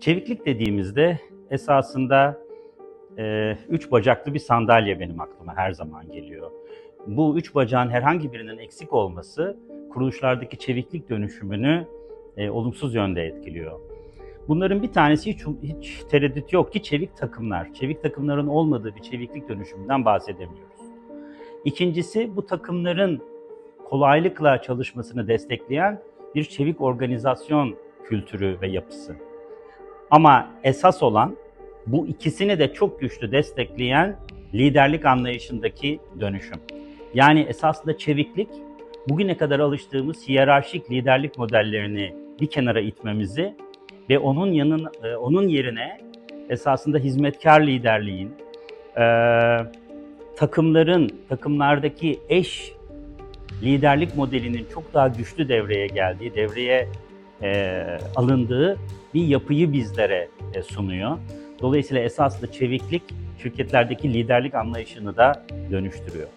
Çeviklik dediğimizde esasında e, üç bacaklı bir sandalye benim aklıma her zaman geliyor. Bu üç bacağın herhangi birinin eksik olması kuruluşlardaki çeviklik dönüşümünü e, olumsuz yönde etkiliyor. Bunların bir tanesi hiç, hiç tereddüt yok ki çevik takımlar. Çevik takımların olmadığı bir çeviklik dönüşümünden bahsedemiyoruz. İkincisi bu takımların kolaylıkla çalışmasını destekleyen bir çevik organizasyon kültürü ve yapısı. Ama esas olan bu ikisini de çok güçlü destekleyen liderlik anlayışındaki dönüşüm. Yani esasında çeviklik bugüne kadar alıştığımız hiyerarşik liderlik modellerini bir kenara itmemizi ve onun yanın e, onun yerine esasında hizmetkar liderliğin, e, takımların, takımlardaki eş liderlik modelinin çok daha güçlü devreye geldiği, devreye e, alındığı bir yapıyı bizlere e, sunuyor. Dolayısıyla esaslı çeviklik şirketlerdeki liderlik anlayışını da dönüştürüyor.